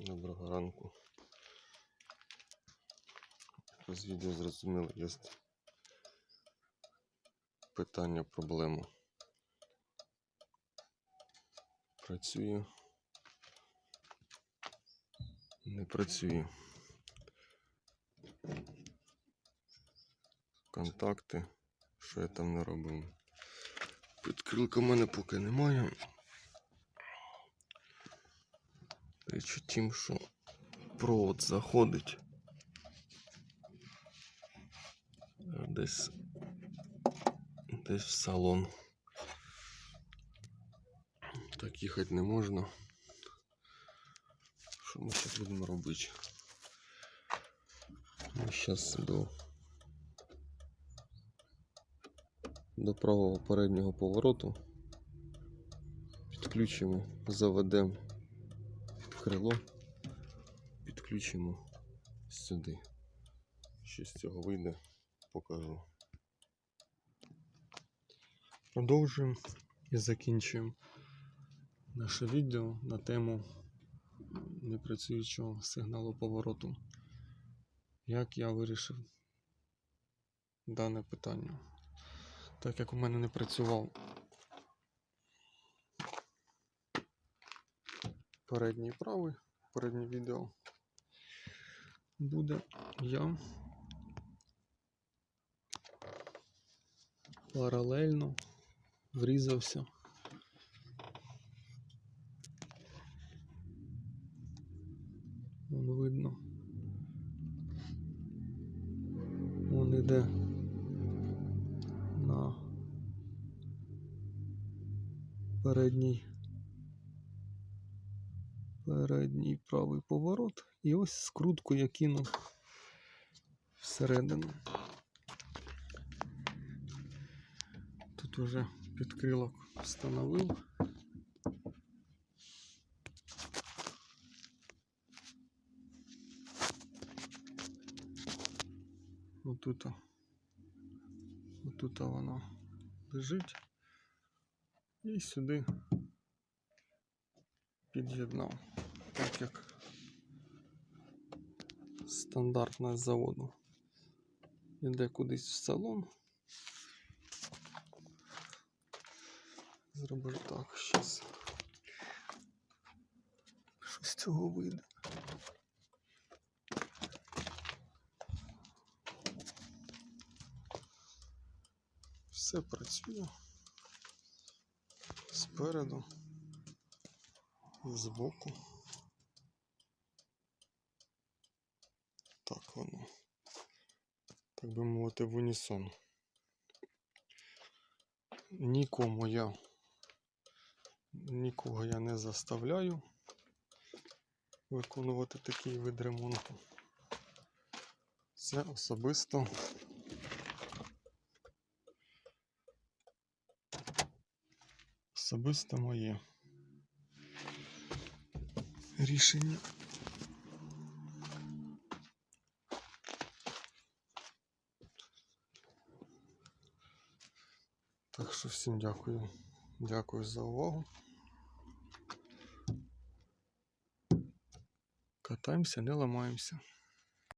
Доброго ранку. З відео зрозуміло, є питання, проблема. Працює. Не працює. Контакти. Що я там не робив. Підкрилка в мене поки немає. Річ у тім, що провод заходить. Десь десь в салон. Так їхати не можна. Що ми зараз будемо робити? Ми зараз до, до правого переднього повороту підключимо, заведемо крило, підключимо сюди. Що з цього вийде, покажу. Продовжуємо і закінчуємо наше відео на тему непрацюючого сигналу повороту. Як я вирішив дане питання? Так як у мене не працював передній правий, переднє відео буде я паралельно врізався. Вон видно. Вон іде на передній передній правий поворот. І ось скрутку я кинув всередину. Тут уже підкрилок встановив. Отут, отут воно лежить. І сюди під'єднав. Так як стандартна з заводу. Іде кудись в салон. Зроблю так щас. Що цього вийде? Все працює спереду збоку. Так воно. Так би мовити, в унісон. Нікому я нікого я не заставляю виконувати такий вид ремонту. Це особисто особисто моє рішення. Так що всім дякую. Дякую за увагу. Катаємося, не ламаємося.